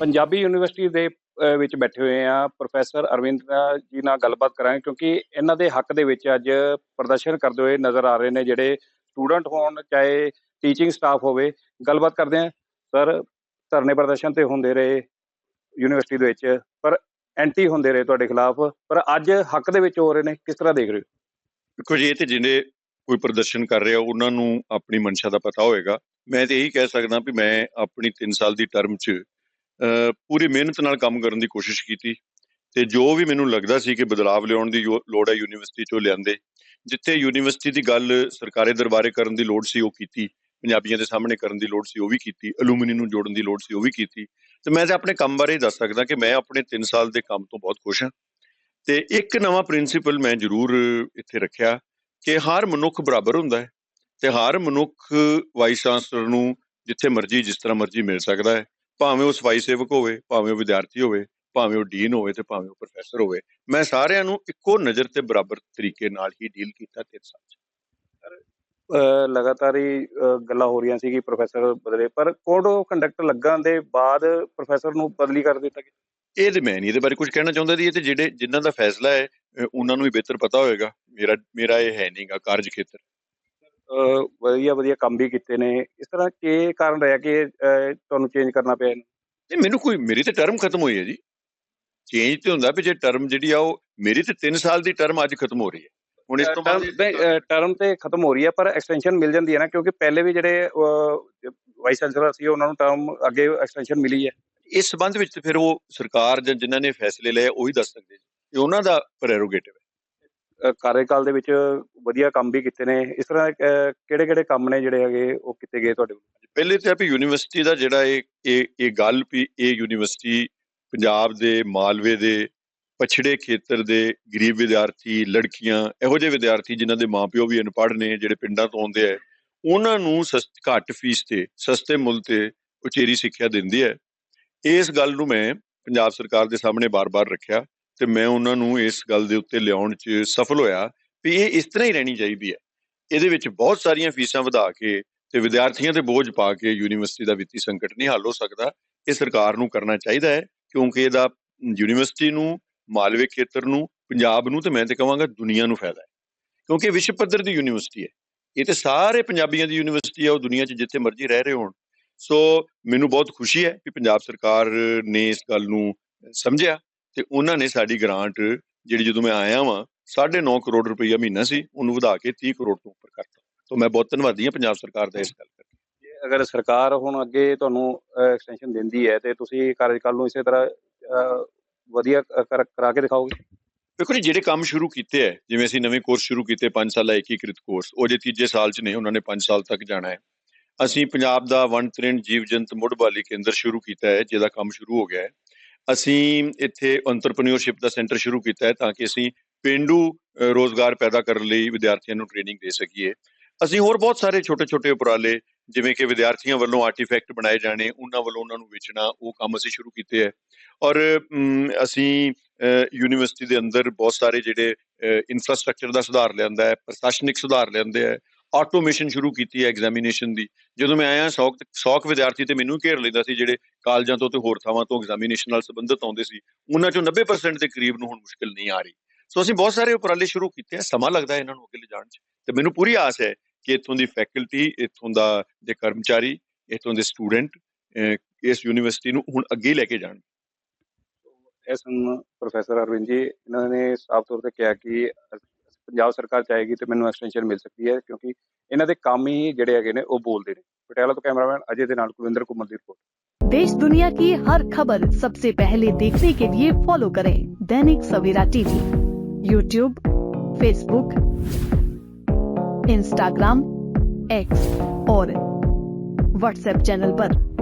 Punjabi university ਦੇ ਵਿੱਚ ਬੈਠੇ ਹੋਏ ਆ ਪ੍ਰੋਫੈਸਰ ਅਰਵਿੰਦ ਜੀ ਨਾਲ ਗੱਲਬਾਤ ਕਰਾਂਗੇ ਕਿਉਂਕਿ ਇਹਨਾਂ ਦੇ ਹੱਕ ਦੇ ਵਿੱਚ ਅੱਜ ਪ੍ਰਦਰਸ਼ਨ ਕਰਦੇ ਹੋਏ ਨਜ਼ਰ ਆ ਰਹੇ ਨੇ ਜਿਹੜੇ ਸਟੂਡੈਂਟ ਹੋਣ, ਚਾਹੇ ਟੀਚਿੰਗ ਸਟਾਫ ਹੋਵੇ। ਗੱਲਬਾਤ ਕਰਦੇ ਆ ਸਰ, ਧਰਨੇ ਪ੍ਰਦਰਸ਼ਨ ਤੇ ਹੁੰਦੇ ਰਹੇ ਯੂਨੀਵਰਸਿਟੀ ਦੇ ਵਿੱਚ, ਪਰ ਐਂਟੀ ਹੁੰਦੇ ਰਹੇ ਤੁਹਾਡੇ ਖਿਲਾਫ। ਪਰ ਅੱਜ ਹੱਕ ਦੇ ਵਿੱਚ ਹੋ ਰਹੇ ਨੇ, ਕਿਸ ਤਰ੍ਹਾਂ ਦੇਖ ਰਹੇ ਹੋ? ਦੇਖੋ ਜੀ, ਇਹ ਤੇ ਜਿਹੜੇ ਕੋਈ ਪ੍ਰਦਰਸ਼ਨ ਕਰ ਰਿਹਾ, ਉਹਨਾਂ ਨੂੰ ਆਪਣੀ ਮਨਸ਼ਾ ਦਾ ਪਤਾ ਹੋਏਗਾ। ਮੈਂ ਤੇ ਇਹੀ ਕਹਿ ਸਕਦਾ ਵੀ ਮੈਂ ਆਪਣੀ 3 ਸਾਲ ਦੀ ਟਰਮ 'ਚ ਪੂਰੀ ਮਿਹਨਤ ਨਾਲ ਕੰਮ ਕਰਨ ਦੀ ਕੋਸ਼ਿਸ਼ ਕੀਤੀ ਤੇ ਜੋ ਵੀ ਮੈਨੂੰ ਲੱਗਦਾ ਸੀ ਕਿ ਬਦਲਾਵ ਲਿਆਉਣ ਦੀ ਯੋ- ਲੋੜ ਹੈ ਯੂਨੀਵਰਸਿਟੀ 'ਚੋਂ ਲਿਆਂਦੇ, ਜਿੱਥੇ ਯੂਨੀਵਰਸਿਟੀ ਦੀ ਗੱਲ ਸਰਕਾਰੀ ਦਰਬਾਰੇ ਕਰਨ ਦੀ ਲੋੜ ਸੀ, ਉਹ ਕੀਤੀ, ਪੰਜਾਬੀਆਂ ਦੇ ਸਾਹਮਣੇ ਕਰਨ ਦੀ ਲੋੜ ਸੀ, ਉਹ ਵੀ ਕੀਤੀ ਅਲੂਮਨੀ ਨੂੰ ਜੋੜਨ ਦੀ ਲੋੜ ਸੀ, ਉਹ ਵੀ ਕੀਤੀ। ਤੇ ਮੈਂ ਤੇ ਆਪਣੇ ਕੰਮ ਬਾਰੇ ਦੱਸ ਸਕਦਾ ਕਿ ਮੈਂ ਆਪਣੇ 3 ਸਾਲ ਦੇ ਕੰਮ ਤੋਂ ਬਹੁਤ ਖੁਸ਼ ਹਾਂ। ਤੇ ਇੱਕ ਨਵਾਂ ਪ੍ਰਿੰਸੀਪਲ ਮੈਂ ਜ਼ਰੂਰ ਇੱਥੇ ਰੱਖਿਆ ਕਿ ਹਰ ਮਨੁੱਖ ਬਰਾਬਰ ਹੁੰਦਾ ਹੈ ਤੇ ਹਰ ਮਨੁੱਖ ਵਾਈਸ ਚਾਂਸਲਰ ਨੂੰ ਜਿੱਥੇ ਮਰਜ਼ੀ, ਜਿਸ ਤਰ੍ਹਾਂ ਮਰਜ਼ੀ ਮਿਲ ਸਕਦਾ ਹੈ। ਭਾਵੇਂ ਉਹ ਸਫ਼ਾਈ ਸੇਵਕ ਹੋਵੇ ਭਾਵੇਂ ਉਹ ਵਿਦਿਆਰਥੀ ਹੋਵੇ ਭਾਵੇਂ ਉਹ ਡੀਨ ਹੋਵੇ ਤੇ ਭਾਵੇਂ ਉਹ ਪ੍ਰੋਫੈਸਰ ਹੋਵੇ ਮੈਂ ਸਾਰਿਆਂ ਨੂੰ ਇੱਕੋ ਨਜ਼ਰ ਤੇ ਬਰਾਬਰ ਤਰੀਕੇ ਨਾਲ ਹੀ ਡੀਲ ਕੀਤਾ 'ਚ। ਅ, ਲਗਾਤਾਰ ਹੀ ਗੱਲਾਂ ਹੋ ਰਹੀਆਂ ਸੀ ਕਿ ਪ੍ਰੋਫੈਸਰ ਬਦਲੇ ਪਰ ਕੋਡ ਆਫ ਕੰਡਕਟ ਲੱਗਣ ਦੇ ਬਾਅਦ ਪ੍ਰੋਫੈਸਰ ਨੂੰ ਬਦਲੀ ਕਰ ਦਿੱਤਾ ਗਿਆ? ਇਹ ਤੇ ਮੈਂ ਨਹੀਂ ਇਹਦੇ ਬਾਰੇ ਕੁਝ ਕਹਿਣਾ ਚਾਹੁੰਦਾ ਜੀ ਇਹ ਤੇ ਜਿਹੜੇ ਜਿਨ੍ਹਾਂ ਦਾ ਫੈਸਲਾ ਹੈ ਉਹਨਾਂ ਨੂੰ ਹੀ ਬਿਹਤਰ ਪਤਾ ਹੋਏਗਾ। ਮੇਰਾ ਮੇਰਾ ਇਹ ਹੈ ਨਹੀਂਗਾ ਕਾਰਜ ਖੇਤਰ। ਅ, ਵਧੀਆ ਵਧੀਆ ਕੰਮ ਵੀ ਕੀਤੇ ਨੇ। ਇਸ ਤਰ੍ਹਾਂ ਕੀ ਕਾਰਨ ਰਿਹਾ ਕਿ ਅ, ਤੁਹਾਨੂੰ ਚੇਂਜ ਕਰਨਾ ਪਿਆ ਇਹਨੂੰ? ਨਹੀਂ ਮੈਨੂੰ ਕੋਈ ਮੇਰੀ ਤੇ ਟਰਮ ਖਤਮ ਹੋਈ ਹੈ ਜੀ। ਚੇਂਜ ਤੇ ਹੁੰਦਾ ਵੀ ਜੇ ਟਰਮ ਜਿਹੜੀ ਆ ਉਹ ਮੇਰੀ ਤੇ 3 ਸਾਲ ਦੀ ਟਰਮ ਅੱਜ ਖਤਮ ਹੋ ਰਹੀ ਹੈ। ਹੁਣ ਇਸ ਤੋਂ ਬਾਅਦ ਟਰਮ ਤੇ ਅ, ਟਰਮ ਤੇ ਖਤਮ ਹੋ ਰਹੀ ਹੈ ਪਰ ਐਕਸਟੈਂਸ਼ਨ ਮਿਲ ਜਾਂਦੀ ਹੈ ਨਾ ਕਿਉਂਕਿ ਪਹਿਲੇ ਵੀ ਜਿਹੜੇ ਵਾਈਸ ਚਾਂਸਲਰ ਸੀ ਉਹਨਾਂ ਨੂੰ ਟਰਮ ਅੱਗੇ ਐਕਸਟੈਂਸ਼ਨ ਮਿਲੀ ਹੈ। ਇਸ ਸੰਬੰਧ ਵਿੱਚ ਤੇ ਫਿਰ ਉਹ ਸਰਕਾਰ ਜਾਂ ਜਿਨ੍ਹਾਂ ਨੇ ਫੈਸਲੇ ਲਏ ਉਹੀ ਦੱਸ ਸਕਦੇ ਜੀ। ਇਹ ਉਹਨਾਂ ਦਾ ਪ੍ਰੈਰੋਗੇਟਿਵ ਹੈ। ਕਾਰਜਕਾਲ ਦੇ ਵਿੱਚ ਵਧੀਆ ਕੰਮ ਵੀ ਕੀਤੇ ਨੇ। ਇਸ ਤਰ੍ਹਾਂ ਕਿਹੜੇ ਕਿਹੜੇ ਕੰਮ ਨੇ ਜਿਹੜੇ ਹੈਗੇ ਉਹ ਕੀਤੇ ਗਏ ਤੁਹਾਡੇ ਵੱਲੋਂ? ਪਹਿਲੇ ਤੇ ਆ ਵੀ ਯੂਨੀਵਰਸਿਟੀ ਦਾ ਜਿਹੜਾ ਇਹ ਇਹ ਇਹ ਗੱਲ ਵੀ ਇਹ ਯੂਨੀਵਰਸਿਟੀ ਪੰਜਾਬ ਦੇ ਮਾਲਵੇ ਦੇ ਪਛੜੇ ਖੇਤਰ ਦੇ ਗਰੀਬ ਵਿਦਿਆਰਥੀ, ਲੜਕੀਆਂ, ਇਹੋ ਜਿਹੇ ਵਿਦਿਆਰਥੀ ਜਿਨ੍ਹਾਂ ਦੇ ਮਾਪਿਓ ਵੀ ਅਨਪੜ੍ਹ ਨੇ, ਜਿਹੜੇ ਪਿੰਡਾਂ ਤੋਂ ਆਉਂਦੇ ਆ, ਉਹਨਾਂ ਨੂੰ ਸਸਤ, ਘੱਟ ਫੀਸ ਤੇ, ਸਸਤੇ ਮੁੱਲ ਤੇ ਉਚੇਰੀ ਸਿੱਖਿਆ ਦਿੰਦੀ ਹੈ ਇਸ ਗੱਲ ਨੂੰ ਮੈਂ ਪੰਜਾਬ ਸਰਕਾਰ ਦੇ ਸਾਹਮਣੇ ਬਾਰ-ਬਾਰ ਰੱਖਿਆ। ਤੇ ਮੈਂ ਉਹਨਾਂ ਨੂੰ ਇਸ ਗੱਲ ਦੇ ਉੱਤੇ ਲਿਆਉਣ 'ਚ ਸਫਲ ਹੋਇਆ ਵੀ ਇਹ ਇਸ ਤਰ੍ਹਾਂ ਹੀ ਰਹਿਣੀ ਚਾਹੀਦੀ ਹੈ। ਇਹਦੇ ਵਿੱਚ ਬਹੁਤ ਸਾਰੀਆਂ ਫੀਸਾਂ ਵਧਾ ਕੇ ਤੇ ਵਿਦਿਆਰਥੀਆਂ ਤੇ ਬੋਝ ਪਾ ਕੇ ਯੂਨੀਵਰਸਿਟੀ ਦਾ ਵਿੱਤੀ ਸੰਕਟ ਨਹੀਂ ਹੱਲ ਹੋ ਸਕਦਾ। ਇਹ ਸਰਕਾਰ ਨੂੰ ਕਰਨਾ ਚਾਹੀਦਾ ਹੈ ਕਿਉਂਕਿ ਇਹਦਾ ਯੂਨੀਵਰਸਿਟੀ ਨੂੰ, ਮਾਲਵੇ ਖੇਤਰ ਨੂੰ, ਪੰਜਾਬ ਨੂੰ ਤੇ ਮੈਂ ਤੇ ਕਹਾਂਗਾ ਦੁਨੀਆ ਨੂੰ ਫਾਇਦਾ ਹੈ। ਕਿਉਂਕਿ ਵਿਸ਼ਵ ਪੱਧਰ ਦੀ ਯੂਨੀਵਰਸਿਟੀ ਹੈ। ਇਹ ਤੇ ਸਾਰੇ ਪੰਜਾਬੀਆਂ ਦੀ ਯੂਨੀਵਰਸਿਟੀ ਹੈ, ਉਹ ਦੁਨੀਆ 'ਚ ਜਿੱਥੇ ਮਰਜ਼ੀ ਰਹਿ ਰਹੇ ਹੋਣ। ਸੋ ਮੈਨੂੰ ਬਹੁਤ ਖੁਸ਼ੀ ਹੈ ਕਿ ਪੰਜਾਬ ਸਰਕਾਰ ਨੇ ਇਸ ਗੱਲ ਨੂੰ ਸਮਝਿਆ ਤੇ ਉਹਨਾਂ ਨੇ ਸਾਡੀ ਗ੍ਰਾਂਟ ਜਿਹੜੀ ਜਦੋਂ ਮੈਂ ਆਇਆ ਵਾਂ 9.5 ਕਰੋੜ ਰੁਪਈਆ ਮਹੀਨਾ ਸੀ ਉਹਨੂੰ ਵਧਾ ਕੇ 30 ਕਰੋੜ ਤੋਂ ਉੱਪਰ ਕਰਤਾ। ਸੋ ਮੈਂ ਬਹੁਤ ਧੰਨਵਾਦੀ ਹਾਂ ਪੰਜਾਬ ਸਰਕਾਰ ਦਾ ਇਸ ਗੱਲ ਕਰਕੇ। ਜੇ ਅਗਰ ਸਰਕਾਰ ਹੁਣ ਅੱਗੇ ਤੁਹਾਨੂੰ ਐਕਸਟੈਂਸ਼ਨ ਦਿੰਦੀ ਹੈ ਤੇ ਤੁਸੀਂ ਕਾਰਜਕਾਲ ਨੂੰ ਇਸੇ ਤਰ੍ਹਾਂ ਵਧੀਆ ਕਰ- ਕੇ ਦਿਖਾਓਗੇ? ਵੇਖੋ ਜੀ ਜਿਹੜੇ ਕੰਮ ਸ਼ੁਰੂ ਕੀਤੇ ਹੈ ਜਿਵੇਂ ਅਸੀਂ ਨਵੇਂ ਕੋਰਸ ਸ਼ੁਰੂ ਕੀਤੇ 5 ਸਾਲਾ ਏਕੀਕ੍ਰਿਤ ਕੋਰਸ ਉਹ ਜੇ ਤੀਜੇ ਸਾਲ 'ਚ ਨੇ ਉਹਨਾਂ ਨੇ 5 ਸਾਲ ਤੱਕ ਜਾਣਾ ਹੈ। ਅਸੀਂ ਪੰਜਾਬ ਦਾ ਵਨ ਤ੍ਰਿਣ ਜੀਵ ਜੰਤ ਮੁੱਢ ਬਾਲੀ ਕੇਂਦਰ ਸ਼ੁਰੂ ਕੀਤਾ ਹੈ ਜਿਹਦਾ ਕੰਮ ਸ਼ੁਰੂ ਹੋ ਗਿਆ ਹੈ। ਅਸੀਂ ਇੱਥੇ ਐਂਟਰਪ੍ਰੀਨਿਓਰਸ਼ਿਪ ਦਾ ਸੈਂਟਰ ਸ਼ੁਰੂ ਕੀਤਾ ਹੈ ਤਾਂ ਕਿ ਅਸੀਂ ਪਿੰਡੂ ਅ, ਰੋਜ਼ਗਾਰ ਪੈਦਾ ਕਰਨ ਲਈ ਵਿਦਿਆਰਥੀਆਂ ਨੂੰ ਟ੍ਰੇਨਿੰਗ ਦੇ ਸਕੀਏ। ਅਸੀਂ ਹੋਰ ਬਹੁਤ ਸਾਰੇ ਛੋਟੇ-ਛੋਟੇ ਉਪਰਾਲੇ ਜਿਵੇਂ ਕਿ ਵਿਦਿਆਰਥੀਆਂ ਵੱਲੋਂ ਆਰਟੀਫੈਕਟ ਬਣਾਏ ਜਾਣੇ ਉਹਨਾਂ ਵੱਲੋਂ ਉਹਨਾਂ ਨੂੰ ਵੇਚਣਾ ਉਹ ਕੰਮ ਅਸੀਂ ਸ਼ੁਰੂ ਕੀਤੇ ਹੈ। ਔਰ ਅਸੀਂ ਯੂਨੀਵਰਸਿਟੀ ਦੇ ਅੰਦਰ ਬਹੁਤ ਸਾਰੇ ਜਿਹੜੇ ਇਨਫਰਾਸਟ੍ਰਕਚਰ ਦਾ ਸੁਧਾਰ ਲਿਆਂਦਾ ਹੈ ਪ੍ਰਸ਼ਾਸਨਿਕ ਸੁਧਾਰ ਲਿਆਂਦੇ ਹੈ ਆਟੋਮੇਸ਼ਨ ਸ਼ੁਰੂ ਕੀਤੀ ਹੈ ਐਗਜ਼ਾਮੀਨੇਸ਼ਨ ਦੀ। ਜਦੋਂ ਮੈਂ ਆਇਆ 100 100 ਵਿਦਿਆਰਥੀ ਤੇ ਮੈਨੂੰ ਘੇਰ ਲੈਂਦਾ ਸੀ ਜਿਹੜੇ ਕਾਲਜਾਂ ਤੋਂ ਤੇ ਹੋਰ ਥਾਵਾਂ ਤੋਂ ਐਗਜ਼ਾਮੀਨੇਸ਼ਨ ਨਾਲ ਸੰਬੰਧਿਤ ਆਉਂਦੇ ਸੀ। ਉਹਨਾਂ ਚੋਂ 90% ਦੇ ਕਰੀਬ ਨੂੰ ਹੁਣ ਮੁਸ਼ਕਲ ਨਹੀਂ ਆ ਰਹੀ। ਸੋ ਅਸੀਂ ਬਹੁਤ ਸਾਰੇ ਉਪਰਾਲੇ ਸ਼ੁਰੂ ਕੀਤੇ ਆ। ਸਮਾਂ ਲੱਗਦਾ ਇਹਨਾਂ ਨੂੰ ਅੱਗੇ ਲਿਜਾਣ 'ਚ। ਤੇ ਮੈਨੂੰ ਪੂਰੀ ਆਸ ਹੈ ਕਿ ਇੱਥੋਂ ਦੀ ਫੈਕਲਟੀ ਇੱਥੋਂ ਦਾ ਦੇ ਕਰਮਚਾਰੀ, ਇੱਥੋਂ ਦੇ ਸਟੂਡੈਂਟ ਇਸ ਯੂਨੀਵਰਸਿਟੀ ਨੂੰ ਹੁਣ ਅੱਗੇ ਲੈ ਕੇ ਜਾਣ। ਇਸ ਪ੍ਰੋਫੈਸਰ ਅਰਵਿੰਦ ਜੀ, ਇਹਨਾਂ ਨੇ ਸਾਫ਼ ਤੌਰ ਤੇ ਕਿਹਾ ਕਿ ਪੰਜਾਬ ਸਰਕਾਰ ਚਾਹੇਗੀ ਤੇ ਮੈਨੂੰ ਐਕਸਟੈਂਸ਼ਨ ਮਿਲ ਸਕਦੀ ਹੈ ਕਿਉਂਕਿ ਇਹਨਾਂ ਦੇ ਕੰਮ ਹੀ ਜਿਹੜੇ ਹੈਗੇ ਨੇ ਉਹ ਬੋਲਦੇ ਨੇ ਪਟਿਆਲਾ ਤੋਂ ਕੈਮਰਾਮੈਨ ਅਜੇ ਦੇ ਨਾਲ ਕੁਲਵਿੰਦਰ ਕੁਮਾਰ ਦੀ ਰਿਪੋਰਟ देश दुनिया की हर खबर सबसे पहले देखने के लिए फॉलो करें Dainik Savera TV YouTube Facebook Instagram X और व्हाट्सएप चैनल पर।